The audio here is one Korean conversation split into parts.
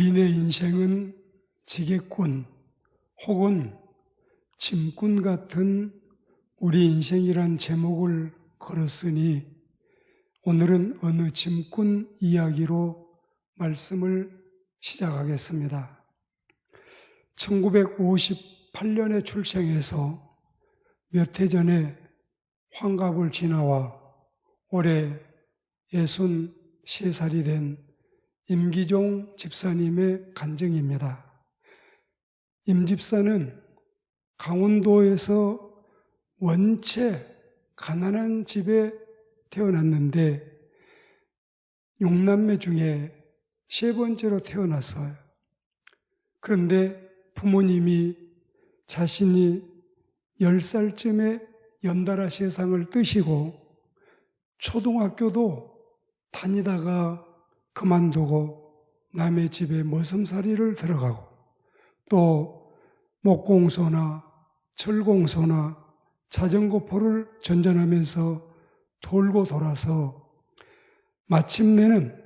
우리네 인생은 지게꾼 혹은 짐꾼 같은 우리 인생이란 제목을 걸었으니 오늘은 어느 짐꾼 이야기로 말씀을 시작하겠습니다. 1958년에 출생해서 몇 해 전에 환갑을 지나와 올해 63살이 된 임기종 집사님의 간증입니다. 임 집사는 강원도에서 원체 가난한 집에 태어났는데 용남매 중에 세 번째로 태어났어요. 그런데 부모님이 자신이 10살쯤에 연달아 세상을 뜨시고 초등학교도 다니다가 그만두고 남의 집에 머슴살이를 들어가고 또 목공소나 철공소나 자전거포를 전전하면서 돌고 돌아서 마침내는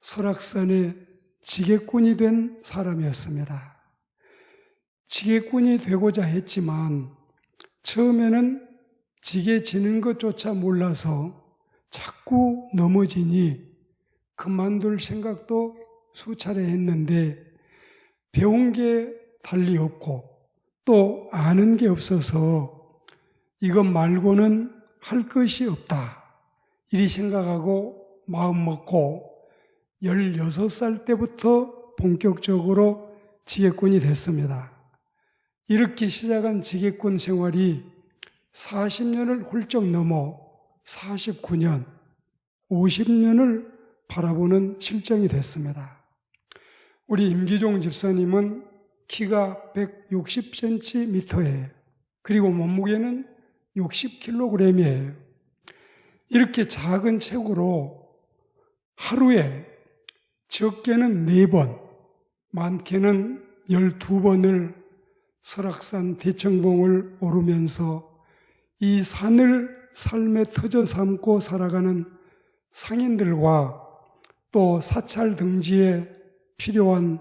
설악산의 지게꾼이 된 사람이었습니다. 지게꾼이 되고자 했지만 처음에는 지게 지는 것조차 몰라서 자꾸 넘어지니 그만둘 생각도 수차례 했는데 배운 게 달리 없고 또 아는 게 없어서 이것 말고는 할 것이 없다. 이리 생각하고 마음 먹고 16살 때부터 본격적으로 지게꾼이 됐습니다. 이렇게 시작한 지게꾼 생활이 40년을 훌쩍 넘어 49년, 50년을 바라보는 실정이 됐습니다. 우리 임기종 집사님은 키가 160cm예요. 그리고 몸무게는 60kg이에요. 이렇게 작은 체구로 하루에 적게는 4번, 많게는 12번을 설악산 대청봉을 오르면서 이 산을 삶의 터전 삼고 살아가는 상인들과 또 사찰 등지에 필요한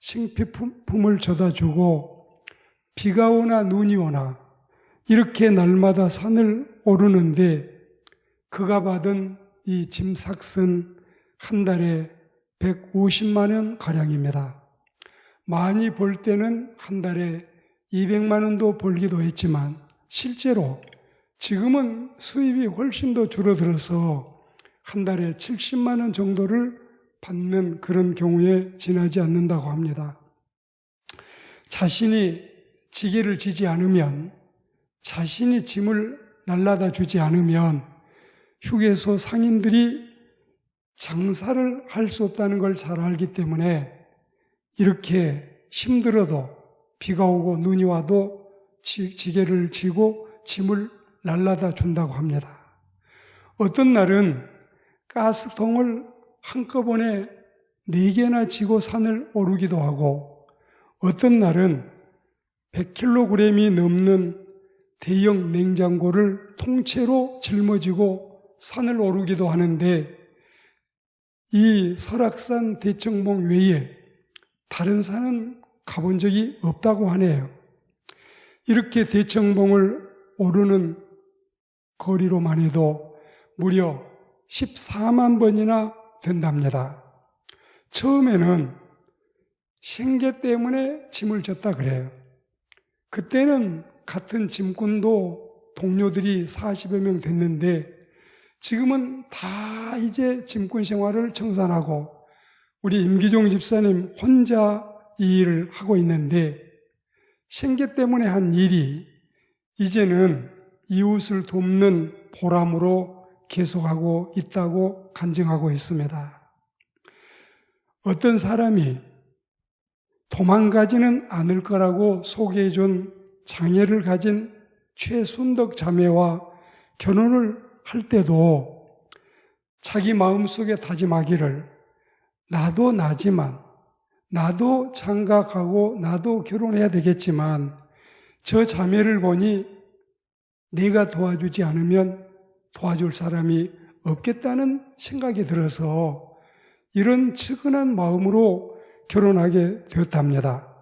생필품을 줘다 주고 비가 오나 눈이 오나 이렇게 날마다 산을 오르는데 그가 받은 이 짐삭슨 한 달에 150만 원 가량입니다. 많이 벌 때는 한 달에 200만 원도 벌기도 했지만 실제로 지금은 수입이 훨씬 더 줄어들어서 한 달에 70만 원 정도를 받는 그런 경우에 지나지 않는다고 합니다. 자신이 지게를 지지 않으면 자신이 짐을 날라다 주지 않으면 휴게소 상인들이 장사를 할 수 없다는 걸 잘 알기 때문에 이렇게 힘들어도 비가 오고 눈이 와도 지 게를 지고 짐을 날라다 준다고 합니다. 어떤 날은 가스통을 한꺼번에 네 개나 지고 산을 오르기도 하고 어떤 날은 100kg이 넘는 대형 냉장고를 통째로 짊어지고 산을 오르기도 하는데 이 설악산 대청봉 외에 다른 산은 가본 적이 없다고 하네요. 이렇게 대청봉을 오르는 거리로만 해도 무려 14만 번이나 된답니다. 처음에는 생계 때문에 짐을 졌다 그래요. 그때는 같은 짐꾼도 동료들이 40여 명 됐는데 지금은 다 이제 짐꾼 생활을 청산하고 우리 임기종 집사님 혼자 이 일을 하고 있는데 생계 때문에 한 일이 이제는 이웃을 돕는 보람으로 계속하고 있다고 간증하고 있습니다. 어떤 사람이 도망가지는 않을 거라고 소개해 준 장애를 가진 최순덕 자매와 결혼을 할 때도 자기 마음속에 다짐하기를 나도 나지만 나도 장가가고 나도 결혼해야 되겠지만 저 자매를 보니 내가 도와주지 않으면 도와줄 사람이 없겠다는 생각이 들어서 이런 측은한 마음으로 결혼하게 되었답니다.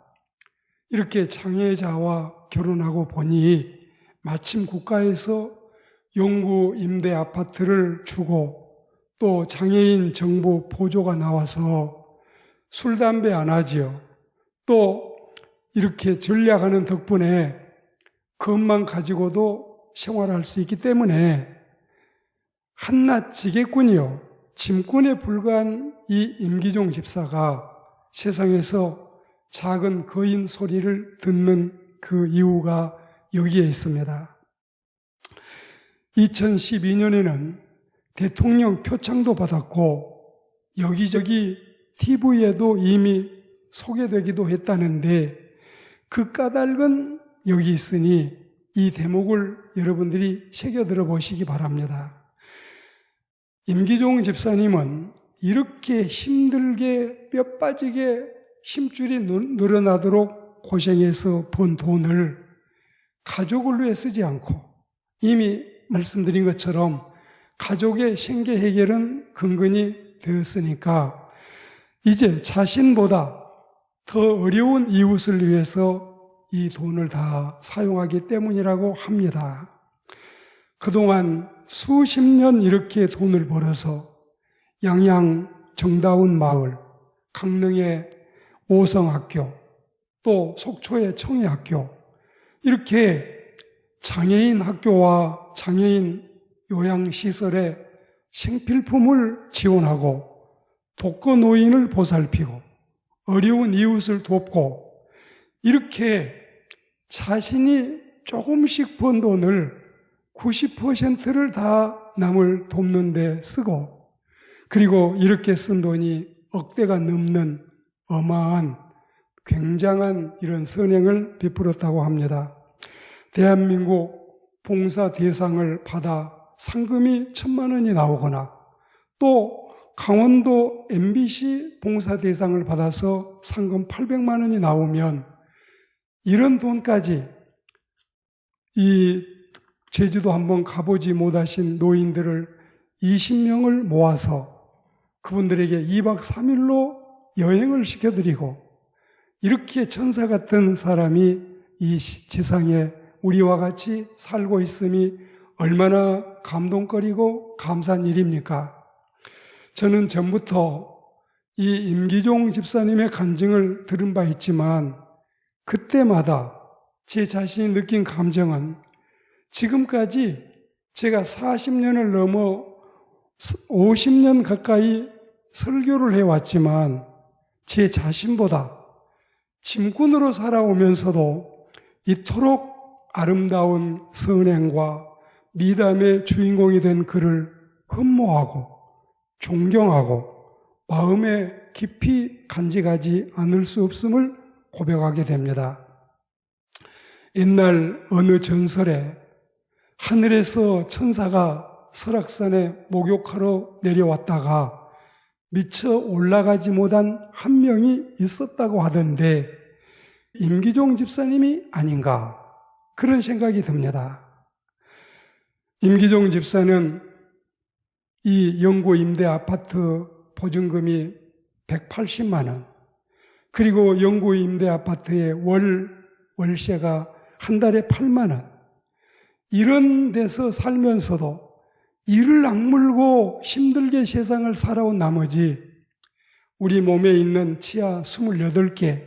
이렇게 장애자와 결혼하고 보니 마침 국가에서 영구 임대 아파트를 주고 또 장애인 정부 보조가 나와서 술, 담배 안 하지요. 또 이렇게 전략하는 덕분에 그것만 가지고도 생활할 수 있기 때문에 한낱 지게꾼이요. 짐꾼에 불과한 이 임기종 집사가 세상에서 작은 거인 소리를 듣는 그 이유가 여기에 있습니다. 2012년에는 대통령 표창도 받았고 여기저기 TV에도 이미 소개되기도 했다는데 그 까닭은 여기 있으니 이 대목을 여러분들이 새겨 들어 보시기 바랍니다. 임기종 집사님은 이렇게 힘들게 뼈 빠지게 힘줄이 늘- 늘어나도록 고생해서 번 돈을 가족을 위해 쓰지 않고 이미 말씀드린 것처럼 가족의 생계 해결은 근근이 되었으니까 이제 자신보다 더 어려운 이웃을 위해서 이 돈을 다 사용하기 때문이라고 합니다. 그동안 수십 년 이렇게 돈을 벌어서 양양 정다운 마을, 강릉의 오성학교, 또 속초의 청해학교, 이렇게 장애인 학교와 장애인 요양시설에 생필품을 지원하고 독거 노인을 보살피고 어려운 이웃을 돕고 이렇게 자신이 조금씩 번 돈을 90%를 다 남을 돕는 데 쓰고 그리고 이렇게 쓴 돈이 억대가 넘는 어마한 굉장한 이런 선행을 베풀었다고 합니다. 대한민국 봉사 대상을 받아 상금이 천만 원이 나오거나 또 강원도 MBC 봉사 대상을 받아서 상금 800만 원이 나오면 이런 돈까지 이 제주도 한번 가보지 못하신 노인들을 20명을 모아서 그분들에게 2박 3일로 여행을 시켜드리고 이렇게 천사 같은 사람이 이 시- 지상에 우리와 같이 살고 있음이 얼마나 감동거리고 감사한 일입니까? 저는 전부터 이 임기종 집사님의 간증을 들은 바 있지만 그때마다 제 자신이 느낀 감정은 지금까지 제가 40년을 넘어 50년 가까이 설교를 해왔지만 제 자신보다 짐꾼으로 살아오면서도 이토록 아름다운 선행과 미담의 주인공이 된 그를 흠모하고 존경하고 마음에 깊이 간직하지 않을 수 없음을 고백하게 됩니다. 옛날 어느 전설에 하늘에서 천사가 설악산에 목욕하러 내려왔다가 미처 올라가지 못한 한 명이 있었다고 하던데 임기종 집사님이 아닌가 그런 생각이 듭니다. 임기종 집사는 이 영구 임대 아파트 보증금이 180만 원, 그리고 영구 임대 아파트의 월 월세가 한 달에 8만 원. 이런 데서 살면서도 이를 악물고 힘들게 세상을 살아온 나머지 우리 몸에 있는 치아 28개,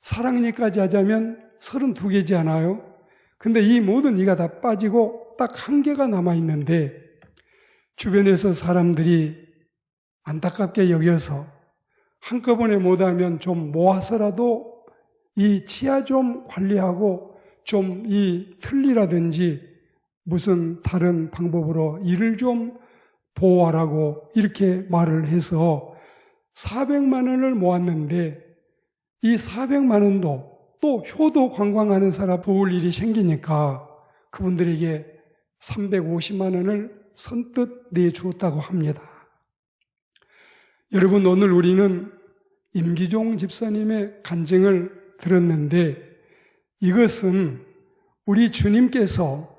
사랑니까지 하자면 32개지 않아요? 근데 이 모든 이가 다 빠지고 딱 한 개가 남아있는데 주변에서 사람들이 안타깝게 여겨서 한꺼번에 못하면 좀 모아서라도 이 치아 좀 관리하고 좀 이 틀니라든지 무슨 다른 방법으로 이를 좀 보호하라고 이렇게 말을 해서 400만 원을 모았는데 이 400만 원도 또 효도 관광하는 사람 도울 일이 생기니까 그분들에게 350만 원을 선뜻 내주었다고 합니다. 여러분 오늘 우리는 임기종 집사님의 간증을 들었는데 이것은 우리 주님께서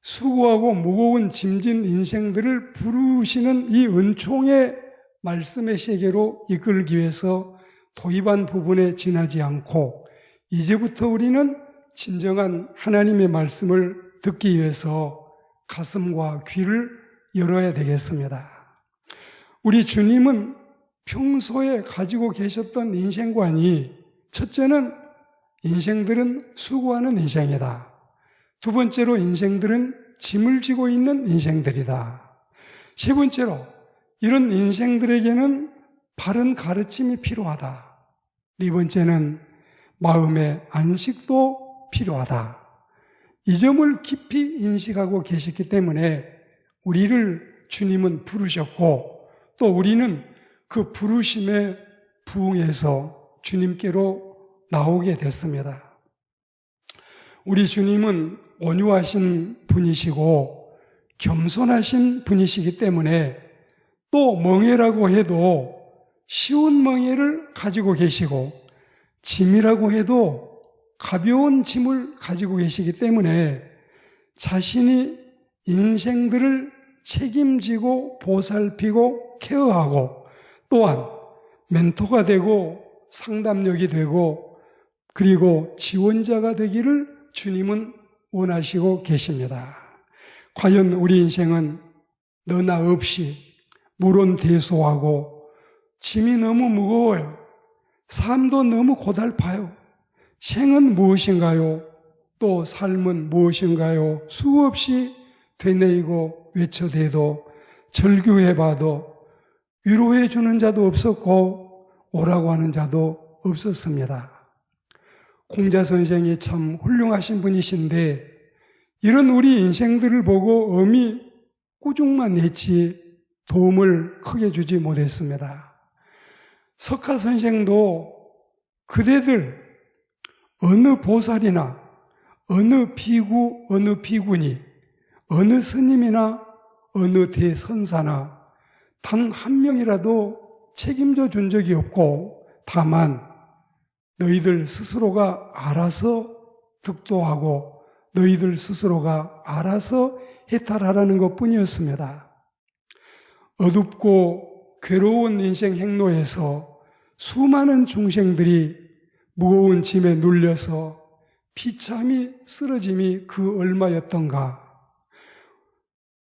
수고하고 무거운 짐진 인생들을 부르시는 이 은총의 말씀의 세계로 이끌기 위해서 도입한 부분에 지나지 않고 이제부터 우리는 진정한 하나님의 말씀을 듣기 위해서 가슴과 귀를 열어야 되겠습니다. 우리 주님은 평소에 가지고 계셨던 인생관이 첫째는 인생들은 수고하는 인생이다. 두 번째로 인생들은 짐을 지고 있는 인생들이다. 세 번째로 이런 인생들에게는 바른 가르침이 필요하다. 네 번째는 마음의 안식도 필요하다. 이 점을 깊이 인식하고 계셨기 때문에 우리를 주님은 부르셨고 또 우리는 그 부르심에 부응해서 주님께로 나오게 됐습니다. 우리 주님은 온유하신 분이시고 겸손하신 분이시기 때문에 또 멍해라고 해도 쉬운 멍해를 가지고 계시고 짐이라고 해도 가벼운 짐을 가지고 계시기 때문에 자신이 인생들을 책임지고 보살피고 케어하고 또한 멘토가 되고 상담력이 되고 그리고 지원자가 되기를 주님은 원하시고 계십니다. 과연 우리 인생은 너나 없이 물론 대소하고 짐이 너무 무거워요. 삶도 너무 고달파요. 생은 무엇인가요? 또 삶은 무엇인가요? 수없이 되뇌이고 외쳐대도 절규해봐도 위로해 주는 자도 없었고 오라고 하는 자도 없었습니다. 공자 선생이 참 훌륭하신 분이신데 이런 우리 인생들을 보고 엄히 꾸중만 했지 도움을 크게 주지 못했습니다. 석가 선생도 그대들 어느 보살이나 어느 비구 어느 비군이 어느 스님이나 어느 대선사나 단 한 명이라도 책임져 준 적이 없고 다만 너희들 스스로가 알아서 득도하고 너희들 스스로가 알아서 해탈하라는 것 뿐이었습니다. 어둡고 괴로운 인생 행로에서 수많은 중생들이 무거운 짐에 눌려서 피참이 쓰러짐이 그 얼마였던가.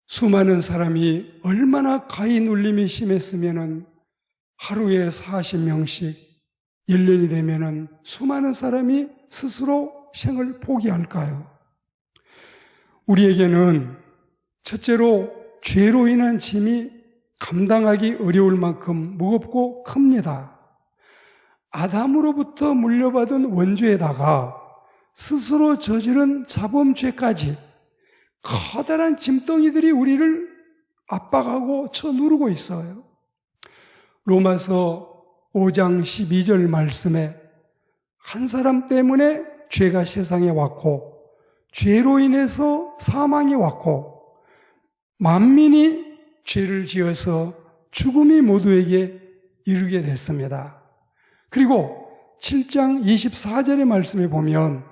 수많은 사람이 얼마나 가히 눌림이 심했으면은 하루에 40명씩 1년이 되면은 수많은 사람이 스스로 생을 포기할까요? 우리에게는 첫째로 죄로 인한 짐이 감당하기 어려울 만큼 무겁고 큽니다. 아담으로부터 물려받은 원죄에다가 스스로 저지른 자범죄까지 커다란 짐덩이들이 우리를 압박하고 쳐누르고 있어요. 로마서 5장 12절 말씀에 한 사람 때문에 죄가 세상에 왔고 죄로 인해서 사망이 왔고 만민이 죄를 지어서 죽음이 모두에게 이르게 됐습니다. 그리고 7장 24절의 말씀에 보면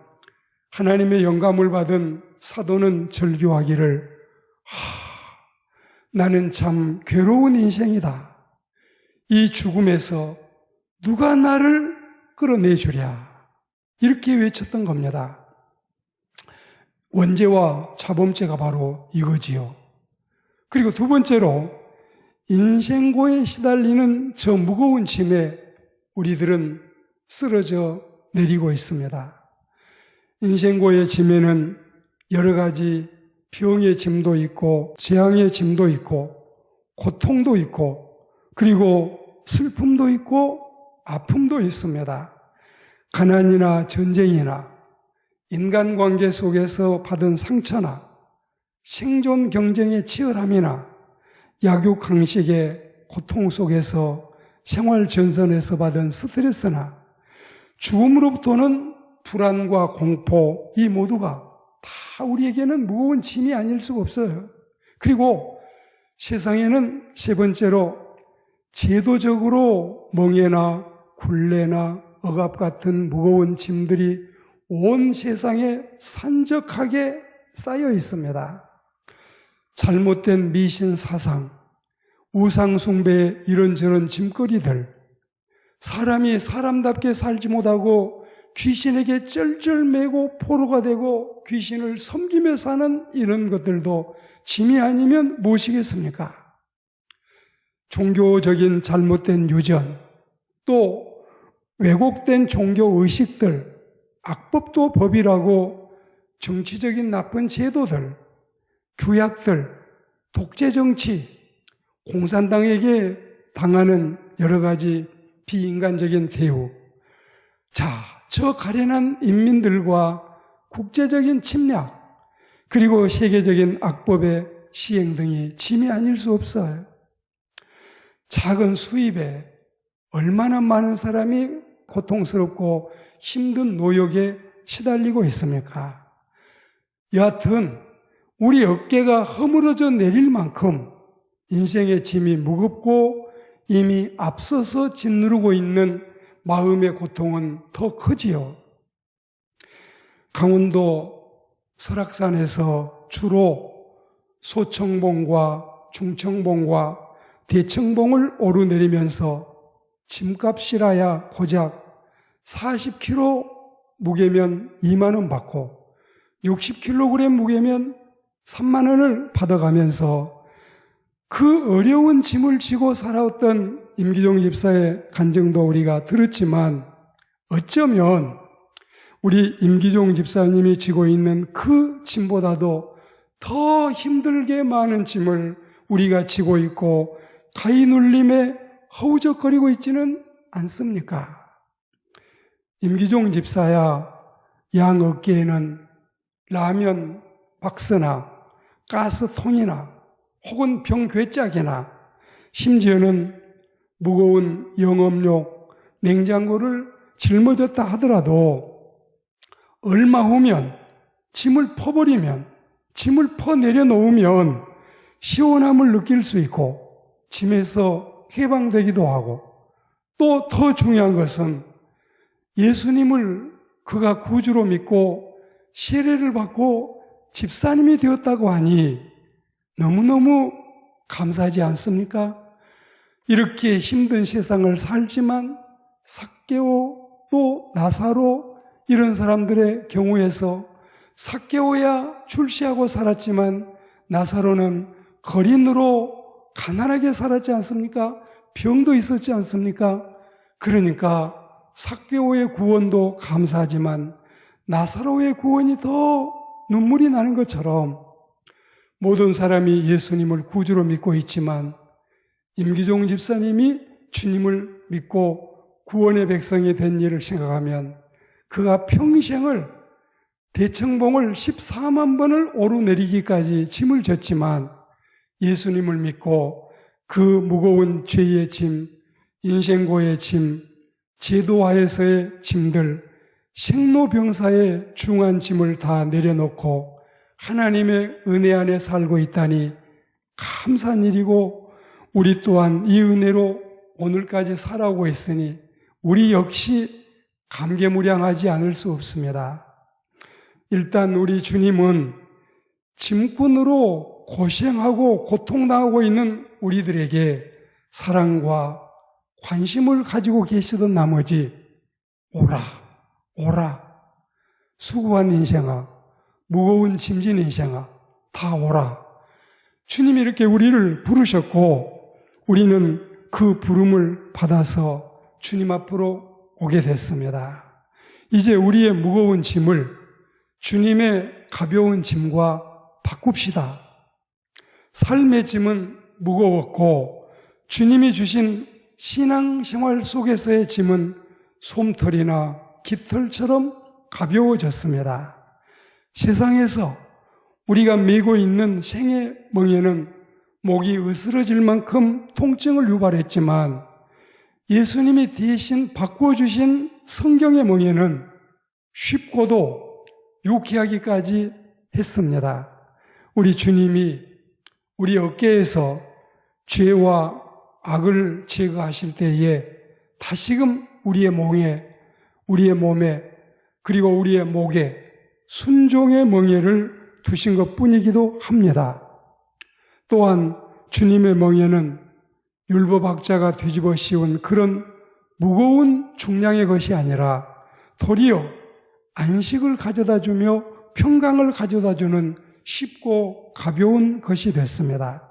하나님의 영감을 받은 사도는 절규하기를 하, 나는 참 괴로운 인생이다. 이 죽음에서 누가 나를 끌어내 주랴. 이렇게 외쳤던 겁니다. 원죄와 자범죄가 바로 이거지요. 그리고 두 번째로 인생고에 시달리는 저 무거운 짐에 우리들은 쓰러져 내리고 있습니다. 인생고의 짐에는 여러 가지 병의 짐도 있고 재앙의 짐도 있고 고통도 있고 그리고 슬픔도 있고 아픔도 있습니다. 가난이나 전쟁이나 인간관계 속에서 받은 상처나 생존 경쟁의 치열함이나 약육 강식의 고통 속에서 생활 전선에서 받은 스트레스나 죽음으로부터는 불안과 공포 이 모두가 다 우리에게는 무거운 짐이 아닐 수가 없어요. 그리고 세상에는 세 번째로 제도적으로 멍해나 굴레나 억압 같은 무거운 짐들이 온 세상에 산적하게 쌓여 있습니다. 잘못된 미신 사상, 우상숭배 이런저런 짐거리들, 사람이 사람답게 살지 못하고 귀신에게 쩔쩔매고 포로가 되고 귀신을 섬기며 사는 이런 것들도 짐이 아니면 무엇이겠습니까? 종교적인 잘못된 유전, 또 왜곡된 종교 의식들, 악법도 법이라고 정치적인 나쁜 제도들, 규약들, 독재 정치, 공산당에게 당하는 여러 가지 비인간적인 대우. 자, 저 가련한 인민들과 국제적인 침략, 그리고 세계적인 악법의 시행 등이 짐이 아닐 수 없어요. 작은 수입에 얼마나 많은 사람이 고통스럽고 힘든 노역에 시달리고 있습니까? 여하튼 우리 어깨가 허물어져 내릴 만큼 인생의 짐이 무겁고 이미 앞서서 짓누르고 있는 마음의 고통은 더 크지요. 강원도 설악산에서 주로 소청봉과 중청봉과 대청봉을 오르내리면서 짐값이라야 고작 40kg 무게면 2만원 받고 60kg 무게면 3만원을 받아가면서 그 어려운 짐을 지고 살아왔던 임기종 집사의 간증도 우리가 들었지만 어쩌면 우리 임기종 집사님이 지고 있는 그 짐보다도 더 힘들게 많은 짐을 우리가 지고 있고 가히 눌림에 허우적거리고 있지는 않습니까? 임기종 집사야 양 어깨에는 라면 박스나 가스통이나 혹은 병괴짝이나 심지어는 무거운 영업용 냉장고를 짊어졌다 하더라도 얼마 후면 짐을 퍼버리면 짐을 퍼 내려놓으면 시원함을 느낄 수 있고 짐에서 해방되기도 하고 또 더 중요한 것은 예수님을 그가 구주로 믿고 세례를 받고 집사님이 되었다고 하니 너무너무 감사하지 않습니까? 이렇게 힘든 세상을 살지만 삭개오 또 나사로 이런 사람들의 경우에서 삭개오야 출시하고 살았지만 나사로는 거린으로 가난하게 살았지 않습니까? 병도 있었지 않습니까? 그러니까 삭개오의 구원도 감사하지만 나사로의 구원이 더 눈물이 나는 것처럼 모든 사람이 예수님을 구주로 믿고 있지만 임기종 집사님이 주님을 믿고 구원의 백성이 된 일을 생각하면 그가 평생을 대청봉을 14만 번을 오르내리기까지 짐을 졌지만 예수님을 믿고 그 무거운 죄의 짐, 인생고의 짐, 제도하에서의 짐들, 생로병사의 중한 짐을 다 내려놓고 하나님의 은혜 안에 살고 있다니 감사한 일이고 우리 또한 이 은혜로 오늘까지 살아오고 있으니 우리 역시 감개무량하지 않을 수 없습니다. 일단 우리 주님은 짐꾼으로 고생하고 고통당하고 있는 우리들에게 사랑과 관심을 가지고 계시던 나머지 오라, 오라. 수고한 인생아, 무거운 짐진 인생아, 다 오라. 주님이 이렇게 우리를 부르셨고 우리는 그 부름을 받아서 주님 앞으로 오게 됐습니다. 이제 우리의 무거운 짐을 주님의 가벼운 짐과 바꿉시다. 삶의 짐은 무거웠고 주님이 주신 신앙생활 속에서의 짐은 솜털이나 깃털처럼 가벼워졌습니다. 세상에서 우리가 메고 있는 생의 멍에는 목이 으스러질 만큼 통증을 유발했지만 예수님이 대신 바꿔주신 성경의 멍에는 쉽고도 유쾌하기까지 했습니다. 우리 주님이 우리 어깨에서 죄와 악을 제거하실 때에 다시금 우리의 몸에, 우리의 몸에, 그리고 우리의 목에 순종의 멍에를 두신 것 뿐이기도 합니다. 또한 주님의 멍에는 율법학자가 뒤집어 씌운 그런 무거운 중량의 것이 아니라 도리어 안식을 가져다 주며 평강을 가져다 주는 쉽고 가벼운 것이 됐습니다.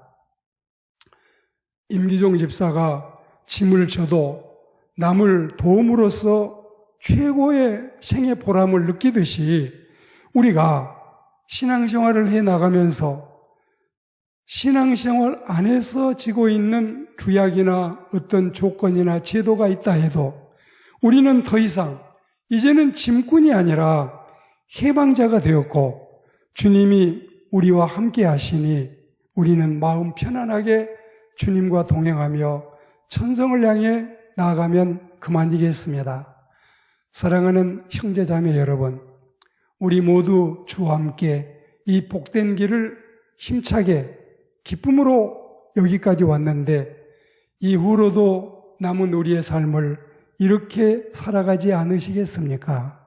임기종 집사가 짐을 져도 남을 도움으로써 최고의 생의 보람을 느끼듯이 우리가 신앙생활을 해 나가면서 신앙생활 안에서 지고 있는 규약이나 어떤 조건이나 제도가 있다 해도 우리는 더 이상 이제는 짐꾼이 아니라 해방자가 되었고 주님이 우리와 함께 하시니 우리는 마음 편안하게 주님과 동행하며 천성을 향해 나아가면 그만이겠습니다. 사랑하는 형제 자매 여러분, 우리 모두 주와 함께 이 복된 길을 힘차게 기쁨으로 여기까지 왔는데 이후로도 남은 우리의 삶을 이렇게 살아가지 않으시겠습니까?